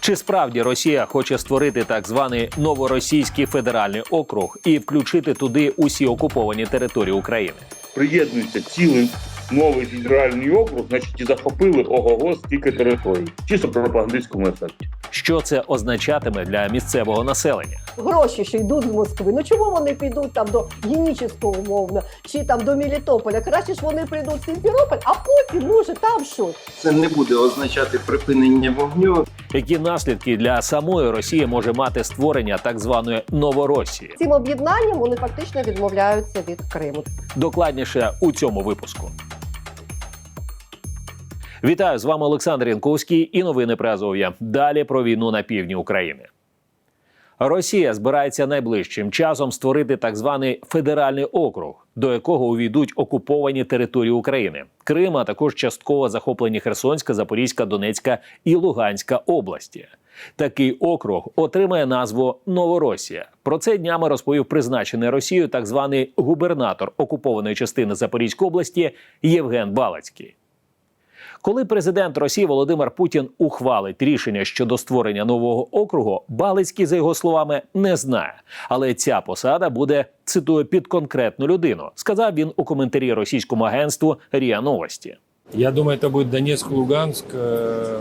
Чи справді Росія хоче створити так званий новоросійський федеральний округ і включити туди усі окуповані території України? приєднується цілий новий федеральний округ, значить і захопили ого-го стільки територій. Чисто пропагандистському ефекті. Що це означатиме для місцевого населення? гроші, що йдуть з Москви. Ну чому вони підуть там до Генічеського умовно, чи там до Мелітополя? Краще ж вони прийдуть в Сімферополь, а потім може там щось. Це не буде означати припинення вогню. Які наслідки для самої Росії може мати створення так званої Новоросії? Цим об'єднанням вони фактично відмовляються від Криму. Докладніше у цьому випуску. Вітаю з вами Олександр Янковський і новини про. Далі про війну на півдні України. Росія збирається найближчим часом створити так званий федеральний округ, до якого увійдуть окуповані території України, Крим, а також частково захоплені Херсонська, Запорізька, Донецька і Луганська області. Такий округ отримає назву Новоросія. Про це днями розповів призначений Росією так званий губернатор окупованої частини Запорізької області Євген Балацький. Коли президент Росії Володимир Путін ухвалить рішення щодо створення нового округу, Балицький, за його словами, не знає. Але ця посада буде цитую під конкретну людину, сказав він у коментарі російському агентству Ріа Новості. Я думаю, это будет Донецк, Луганск, э,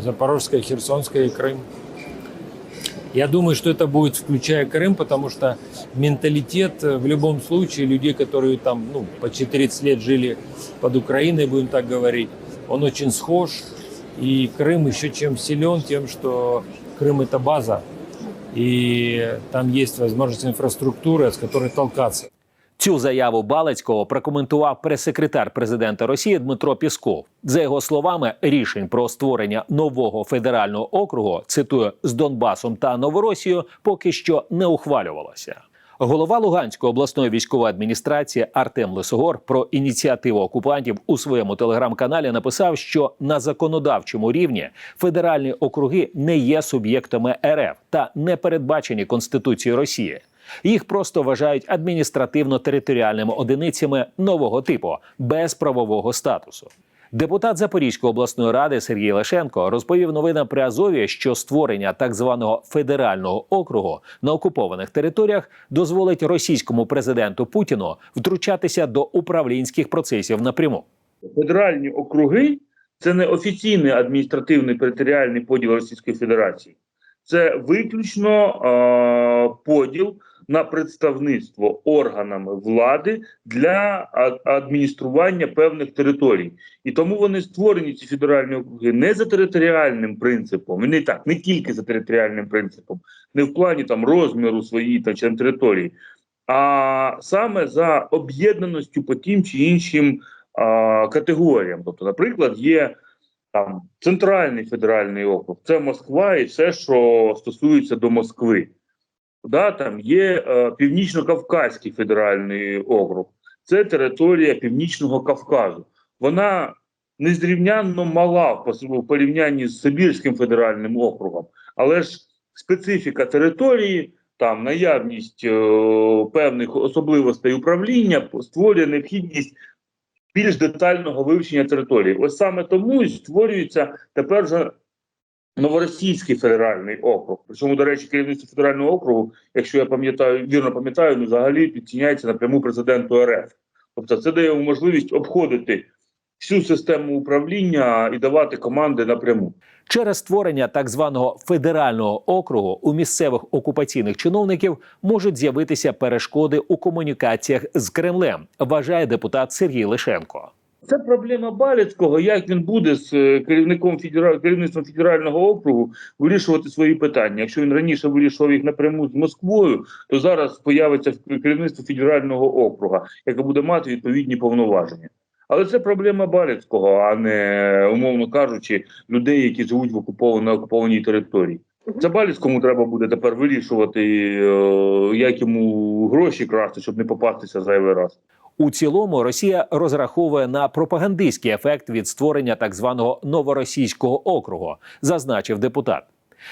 Запорожская, Херсонская и Крым. Я думаю, что это будет включая Крым, потому что менталитет э, в любом случае людей, которые там ну, почти 30 лет жили под Украиной, будем так говорить, он очень схож. И Крым еще чем силен, тем, что Крым это база. И там есть возможность инфраструктуры, с которой толкаться. Цю заяву Балицького прокоментував прес-секретар президента Росії Дмитро Пісков. За його словами, рішень про створення нового федерального округу цитую з Донбасом та Новоросією поки що не ухвалювалося. Голова Луганської обласної військової адміністрації Артем Лисогор про ініціативу окупантів у своєму телеграм-каналі написав, що на законодавчому рівні федеральні округи не є суб'єктами РФ та не передбачені Конституцією Росії. Їх просто вважають адміністративно-територіальними одиницями нового типу без правового статусу. Депутат Запорізької обласної ради Сергій Лешенко розповів новинам при Азові, що створення так званого федерального округу на окупованих територіях дозволить російському президенту Путіну втручатися до управлінських процесів напряму. Федеральні округи це не офіційний адміністративний територіальний поділ Російської Федерації, це виключно е, поділ на представництво органами влади для адміністрування певних територій. І тому вони створені ці федеральні округи не за територіальним принципом, і не так, не тільки за територіальним принципом, не в плані там розміру своєї та чи території, а саме за об'єднаністю по тим чи іншим а, категоріям. Тобто, наприклад, є там центральний федеральний округ, це Москва і все, що стосується до Москви. Да, там є е, Північно-Кавказький федеральний округ, це територія Північного Кавказу. Вона незрівнянно мала в порівнянні з Сибірським федеральним округом, але ж специфіка території, там наявність е, певних особливостей управління створює необхідність більш детального вивчення території. Ось саме тому і створюється тепер вже Новоросійський федеральний округ. Причому, до речі, керівництво федерального округу, якщо я пам'ятаю, вірно пам'ятаю, ну, взагалі підчиняється напряму президенту РФ. Тобто, це дає можливість обходити всю систему управління і давати команди напряму. Через створення так званого федерального округу у місцевих окупаційних чиновників можуть з'явитися перешкоди у комунікаціях з Кремлем, вважає депутат Сергій Лишенко. Це проблема Балецького, як він буде з е, керівником федера... керівництвом федерального округу вирішувати свої питання. Якщо він раніше вирішував їх напряму з Москвою, то зараз появиться керівництво федерального округа, яке буде мати відповідні повноваження. Але це проблема Балецького, а не умовно кажучи, людей, які живуть в окупованій на окупованій території. Це Балецькому треба буде тепер вирішувати, е, як йому гроші красти, щоб не попастися зайвий раз. У цілому Росія розраховує на пропагандистський ефект від створення так званого новоросійського округу, зазначив депутат.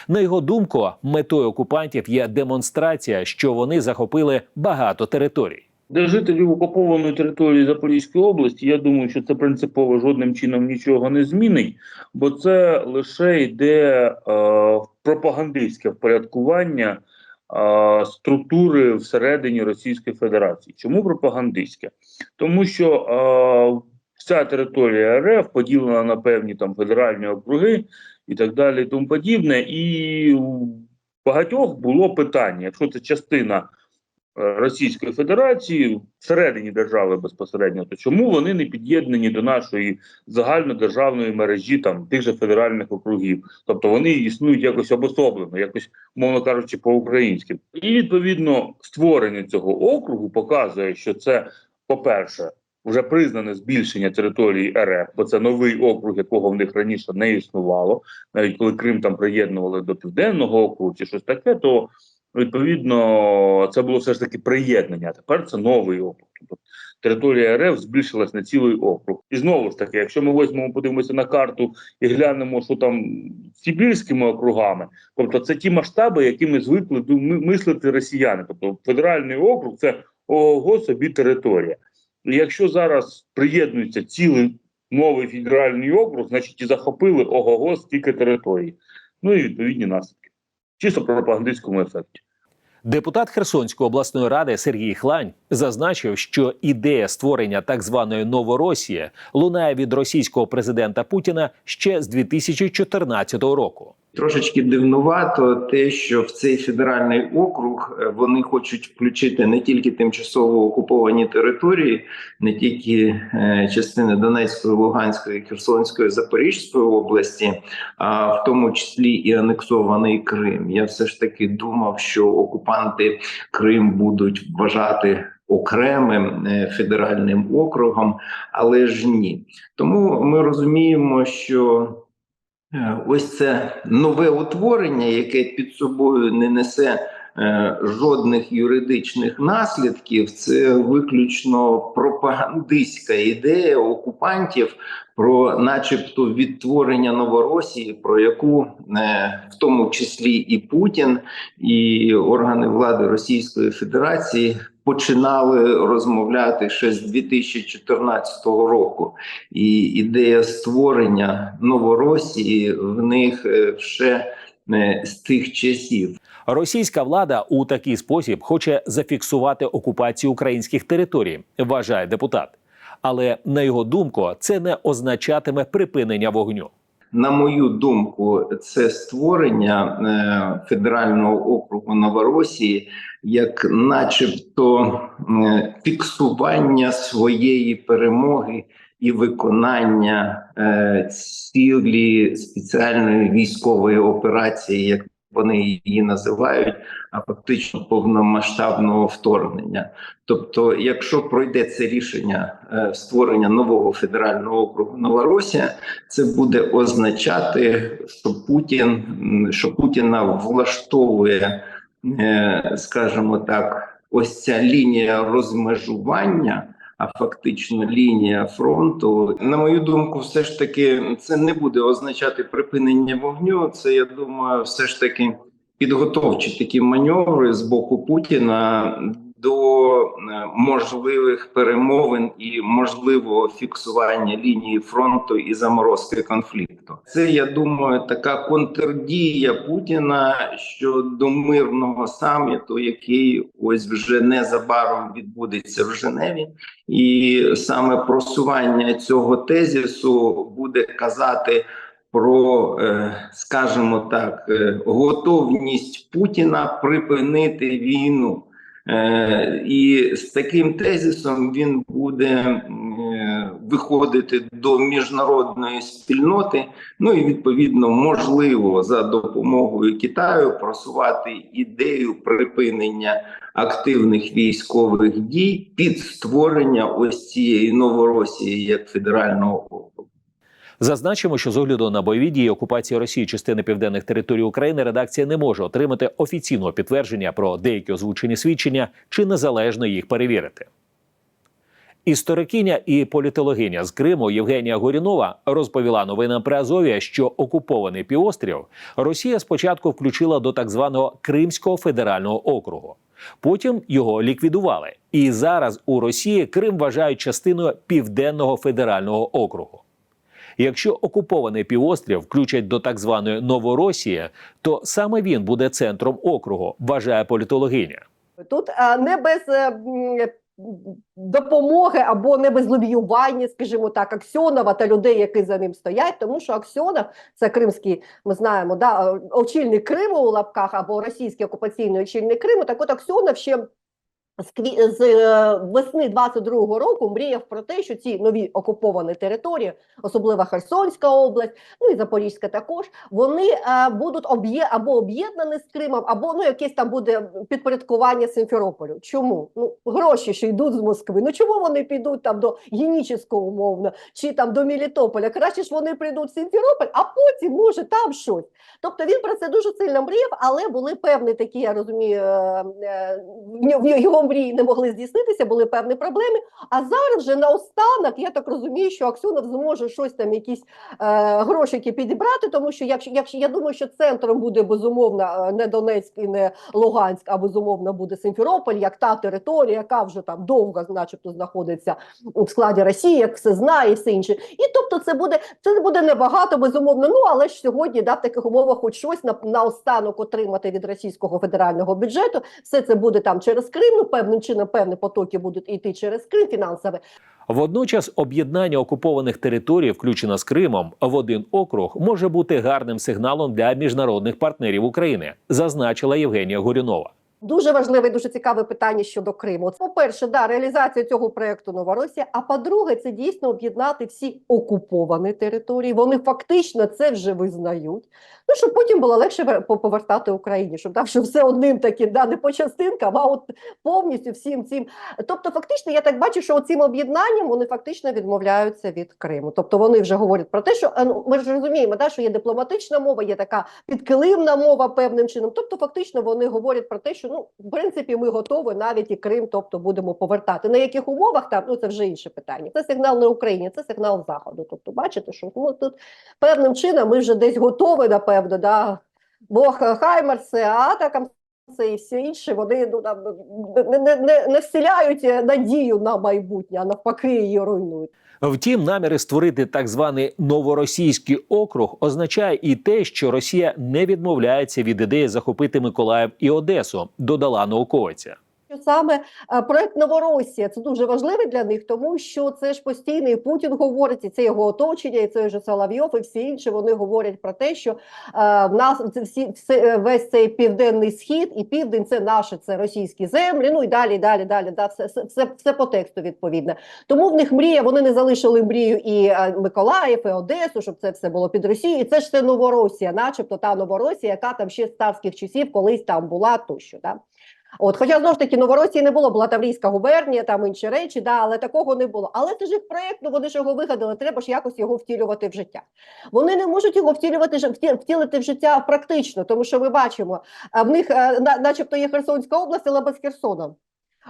На його думку, метою окупантів є демонстрація, що вони захопили багато територій. Для жителів окупованої території Запорізької області, я думаю, що це принципово жодним чином нічого не змінить, бо це лише йде е, пропагандистське впорядкування структури всередині Російської Федерації. Чому пропагандистське? Тому що вся територія РФ поділена на певні там федеральні округи і так далі, і тому подібне. І у багатьох було питання, якщо це частина Російської Федерації всередині держави безпосередньо, то чому вони не під'єднані до нашої загальнодержавної мережі там тих же федеральних округів? Тобто вони існують якось обособлено, якось, мовно кажучи, по-українськи. І відповідно створення цього округу показує, що це, по-перше, вже признане збільшення території РФ, бо це новий округ, якого в них раніше не існувало. Навіть коли Крим там приєднували до південного округу чи щось таке, то відповідно це було все ж таки приєднання. Тепер це новий округ. Тобто територія РФ збільшилась на цілий округ. І знову ж таки, якщо ми візьмемо, подивимося на карту і глянемо, що там сибірськими округами, тобто це ті масштаби, якими звикли ду- мислити росіяни. Тобто федеральний округ це ого собі територія. І якщо зараз приєднується цілий новий федеральний округ, значить і захопили ого-го стільки територій. Ну і відповідні наслідки. Чисто пропагандистському ефекті. Депутат Херсонської обласної ради Сергій Хлань зазначив, що ідея створення так званої Новоросії лунає від російського президента Путіна ще з 2014 року. Трошечки дивнувато те, що в цей федеральний округ е, вони хочуть включити не тільки тимчасово окуповані території, не тільки е, частини Донецької, Луганської, Херсонської, Запорізької області, а в тому числі і анексований Крим. Я все ж таки думав, що окупанти Крим будуть вважати. Окремим е, федеральним округом, але ж ні. Тому ми розуміємо, що Е, Ось це нове утворення, яке під собою не несе е, жодних юридичних наслідків. Це виключно пропагандистська ідея окупантів про, начебто, відтворення Новоросії, про яку в тому числі і Путін, і органи влади Російської Федерації починали розмовляти ще з 2014 року і ідея створення Новоросії в них е, ще е, з тих часів. Російська влада у такий спосіб хоче зафіксувати окупацію українських територій, вважає депутат. Але на його думку, це не означатиме припинення вогню. На мою думку, це створення е, федерального округу Новоросії як, начебто, е, фіксування своєї перемоги і виконання е, цілі спеціальної військової операції, як вони її називають, а фактично повномасштабного вторгнення. Тобто, якщо пройде це рішення е, створення нового федерального округу Новоросія, це буде означати, що Путін що Путіна влаштовує, е, скажімо так, ось ця лінія розмежування. А фактично лінія фронту, на мою думку, все ж таки це не буде означати припинення вогню. Це я думаю, все ж таки підготовчі такі маневри з боку Путіна до е, можливих перемовин і можливого фіксування лінії фронту і заморозки конфлікту. Це я думаю, така контрдія Путіна щодо мирного саміту, який ось вже незабаром відбудеться в Женеві, і саме просування цього тезису буде казати. Про, е, скажімо так, е, готовність Путіна припинити війну. Е, І з таким тезисом він буде е, виходити до міжнародної спільноти. Ну і відповідно можливо за допомогою Китаю просувати ідею припинення активних військових дій під створення ось цієї новоросії як федерального округу. Зазначимо, що з огляду на бойові дії окупації Росії частини південних територій України редакція не може отримати офіційного підтвердження про деякі озвучені свідчення чи незалежно їх перевірити. Історикиня і політологиня з Криму Євгенія Горінова розповіла новинам при Азові, що окупований півострів Росія спочатку включила до так званого Кримського федерального округу. Потім його ліквідували. І зараз у Росії Крим вважають частиною Південного федерального округу. Якщо окупований півострів включать до так званої Новоросії, то саме він буде центром округу, вважає політологиня. Тут е, не без е, допомоги або не без лобіювання, скажімо так, Аксьонова та людей, які за ним стоять, тому що Аксьонов це кримський, ми знаємо, да, е, очільник Криму у лапках або російський окупаційний очільник Криму. Так от Аксьонов ще з, кві- з е, весни 22-го року мріяв про те, що ці нові окуповані території, особливо Херсонська область, ну і Запорізька також, вони е, будуть об'є або об'єднані з Кримом, або ну якесь там буде підпорядкування Симферополю. Чому? Ну гроші що йдуть з Москви. Ну чому вони підуть там до Генічеського умовно, чи там до Мелітополя? Краще ж вони прийдуть в Симферополь, а потім може там щось. Тобто він про це дуже сильно мріяв, але були певні такі, я розумію, е, е, в в його мрії не могли здійснитися, були певні проблеми. А зараз вже наостанок, я так розумію, що Аксьонов зможе щось там, якісь е, грошики підібрати, тому що якщо, якщо я думаю, що центром буде безумовно е, не Донецьк і не Луганськ, а безумовно буде Симферополь, як та територія, яка вже там довго, начебто, знаходиться в складі Росії, як все знає, і все інше. І тобто, це буде це буде небагато, безумовно. Ну але ж сьогодні да, в таких умовах хоч щось на, наостанок отримати від російського федерального бюджету. Все це буде там через Крим. Ну певним чином певні потоки будуть йти через Крим фінансове. Водночас об'єднання окупованих територій, включено з Кримом, в один округ може бути гарним сигналом для міжнародних партнерів України, зазначила Євгенія Горюнова. Дуже важливе і дуже цікаве питання щодо Криму. По-перше, да, реалізація цього проекту Новоросія. А по-друге, це дійсно об'єднати всі окуповані території. Вони фактично це вже визнають. Ну щоб потім було легше повертати Україні, щоб да, щоб все одним таким, да, не по частинкам, а от повністю всім цим. Тобто, фактично, я так бачу, що цим об'єднанням вони фактично відмовляються від Криму. Тобто вони вже говорять про те, що ну, ми ж розуміємо, да, що є дипломатична мова, є така підкилимна мова певним чином. Тобто, фактично, вони говорять про те, що ну в принципі ми готові навіть і Крим, тобто будемо повертати. На яких умовах там ну це вже інше питання. Це сигнал не Україні, це сигнал Заходу. Тобто, бачите, що ну тут певним чином ми вже десь готові, напевно, да. Бог Хаймерси, атакам і все інше, вони ну, не, не, не, не вселяють надію на майбутнє, а навпаки її руйнують. Втім, наміри створити так званий новоросійський округ означає і те, що Росія не відмовляється від ідеї захопити Миколаїв і Одесу, додала науковиця. Що саме е, проект Новоросія це дуже важливий для них, тому що це ж постійно і Путін говорить, і це його оточення, і це вже Соловйов, і всі інші вони говорять про те, що е, в нас це всі е, весь цей південний схід і південь це наше, це російські землі. Ну і далі, далі, далі. Да, все, все, все, по тексту відповідно. Тому в них мрія, вони не залишили мрію і Миколаїв, і Одесу, щоб це все було під Росією. І це ж це Новоросія, начебто та Новоросія, яка там ще з царських часів колись там була тощо. Да? От, хоча знову ж таки Новоросії не було, була Таврійська губернія, там інші речі, да, але такого не було. Але це ж їх проєкт, ну вони ж його вигадали, треба ж якось його втілювати в життя. Вони не можуть його втілювати втілити в життя практично, тому що ми бачимо, в них, е, начебто, є Херсонська область, але без Херсона.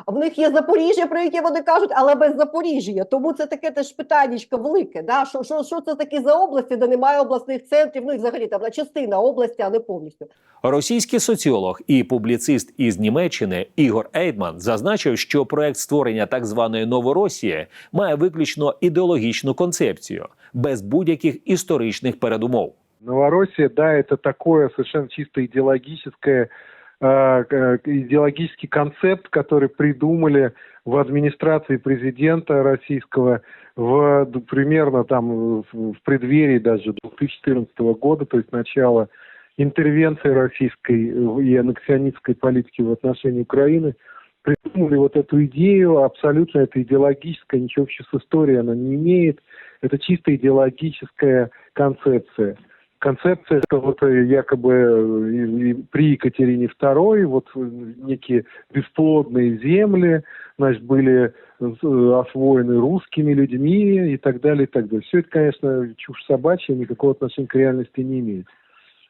В них є Запоріжжя, про яке вони кажуть, але без Запоріжжя. Тому це таке теж питаннячко велике. Да? Що, що, що це такі за області, де немає обласних центрів? Ну і взагалі там частина області, а не повністю. Російський соціолог і публіцист із Німеччини Ігор Ейдман зазначив, що проект створення так званої Новоросії має виключно ідеологічну концепцію без будь-яких історичних передумов. Новороссия, да, это такое совершенно чисто идеологическое, э, э, идеологический концепт, который придумали в администрации президента российского в примерно там в преддверии даже 2014 года, то есть начало интервенции российской э, и аннексионистской политики в отношении Украины, придумали вот эту идею, абсолютно это идеологическая, ничего общего с историей она не имеет, это чисто идеологическая концепция. Концепция, что вот э, якобы э, при Екатерине II вот некие бесплодные земли, значит, были э, освоены русскими людьми и так далее, и так далее. Все это, конечно, чушь собачья, никакого отношения к реальности не имеет.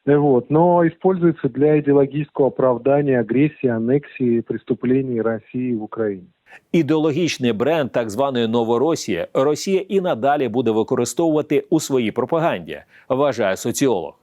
Вот. Но используется для идеологического оправдания агрессии, аннексии, преступлений России в Украине. Ідеологічний бренд так званої Новоросії Росія і надалі буде використовувати у своїй пропаганді, вважає соціолог.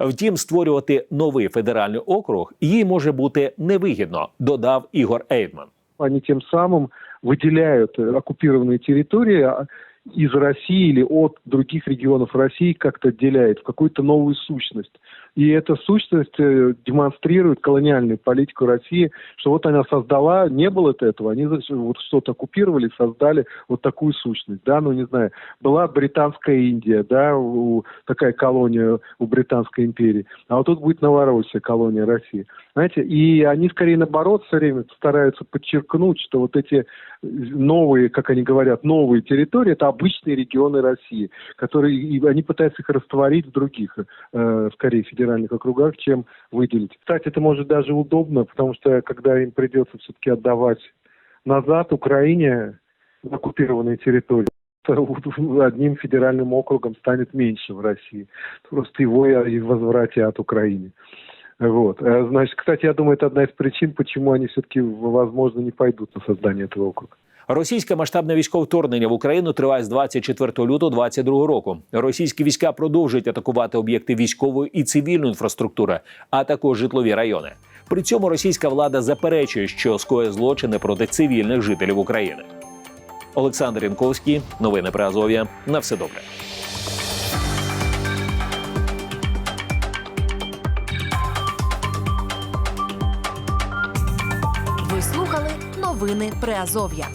Втім, створювати новий федеральний округ їй може бути невигідно, додав Ігор Ейдман. Они тем самым выделяют э, оккупированные территории а, Из России или от других регионов России как-то отделяет в какую-то новую сущность. И эта сущность э, демонстрирует колониальную политику России, что вот она создала, не было этого, они вот что-то оккупировали, создали вот такую сущность, да, ну не знаю, была британская Индия, да, у- такая колония у Британской империи, а вот тут будет Новороссия, колония России. Знаете, и они скорее наоборот все время стараются подчеркнуть, что вот эти новые, как они говорят, новые территории, это обычные регионы России, которые, и они пытаются их растворить в других, э, скорее, федеральных округах, чем выделить. Кстати, это может даже удобно, потому что когда им придется все-таки отдавать назад Украине оккупированные территории, то одним федеральным округом станет меньше в России. Просто его и возвратят Украине. Вот. Э, Значит, кстати, я думаю, это одна из причин, почему они все-таки, возможно, не пойдут на создание этого округа. Російське масштабне військове вторгнення в Україну триває з 24 лютого 2022 року. Російські війська продовжують атакувати об'єкти військової і цивільної інфраструктури, а також житлові райони. При цьому російська влада заперечує, що скоє злочини проти цивільних жителів України. Олександр Янковський, новини про Азов'я. На все добре. Ви слухали новини Приазов'я.